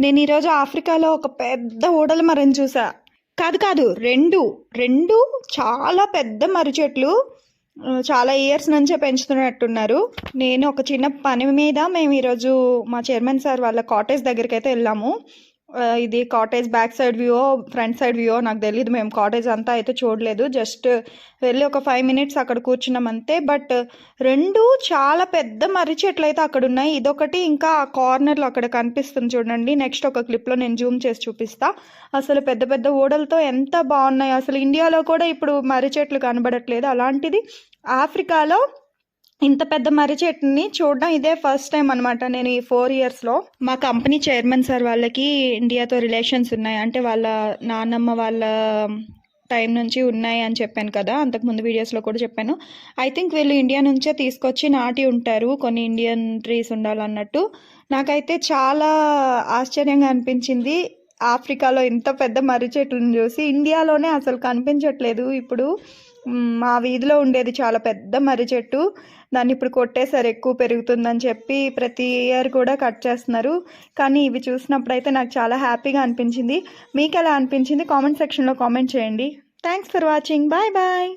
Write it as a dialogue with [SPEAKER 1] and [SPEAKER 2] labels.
[SPEAKER 1] నేను ఈరోజు ఆఫ్రికాలో ఒక పెద్ద ఊడల మరం చూసా. కాదు కాదు రెండు రెండు చాలా పెద్ద మర్రి చెట్లు చాలా ఇయర్స్ నుంచే పెంచుతున్నట్టున్నారు. నేను ఒక చిన్న పని మీద మేము ఈరోజు మా చైర్మన్ సార్ వాళ్ళ కాటేజ్ దగ్గరికి అయితే వెళ్ళాము. ఇది cottage back side view front side view నాకు తెలియదు మేము కాటేజ్ అంతా అయితే చూడలేదు. జస్ట్ వెళ్ళి ఒక ఫైవ్ మినిట్స్ అక్కడ కూర్చున్నాం అంతే బట్ రెండు చాలా పెద్ద మర్రి చెట్లు అయితే అక్కడ ఉన్నాయి. ఇదొకటి ఇంకా ఆ కార్నర్లో అక్కడ కనిపిస్తుంది చూడండి. నెక్స్ట్ ఒక క్లిప్లో నేను జూమ్ చేసి చూపిస్తా. అసలు పెద్ద పెద్ద ఓడలతో ఎంత బాగున్నాయి. అసలు ఇండియాలో కూడా ఇప్పుడు మర్రి చెట్లు కనబడట్లేదు. అలాంటిది ఆఫ్రికాలో ఇంత పెద్ద మర్రి చెట్టుని చూడడం ఇదే ఫస్ట్ టైం అనమాట నేను ఈ ఫోర్ ఇయర్స్లో మా కంపెనీ చైర్మన్ సార్ వాళ్ళకి ఇండియాతో రిలేషన్స్ ఉన్నాయి. అంటే వాళ్ళ నాన్నమ్మ వాళ్ళ టైం నుంచి ఉన్నాయి అని చెప్పాను కదా. అంతకుముందు వీడియోస్లో కూడా చెప్పాను. ఐ థింక్ వీళ్ళు ఇండియా నుంచే తీసుకొచ్చి నాటి ఉంటారు. కొన్ని ఇండియన్ ట్రీస్ ఉండాలన్నట్టు. నాకైతే చాలా ఆశ్చర్యంగా అనిపించింది. ఆఫ్రికాలో ఇంత పెద్ద మర్రి చెట్లను చూసి ఇండియాలోనే అసలు కనిపించట్లేదు ఇప్పుడు. మా వీధిలో ఉండేది చాలా పెద్ద మర్రి చెట్టు. దాన్ని ఇప్పుడు కొట్టేశారు ఎక్కువ పెరుగుతుందని చెప్పి ప్రతి ఇయర్ కూడా కట్ చేస్తున్నారు. కానీ ఇవి చూసినప్పుడు అయితే నాకు చాలా హ్యాపీగా అనిపించింది. మీకు ఎలా అనిపించింది? కామెంట్ సెక్షన్లో కామెంట్ చేయండి. Thanks for watching. Bye bye.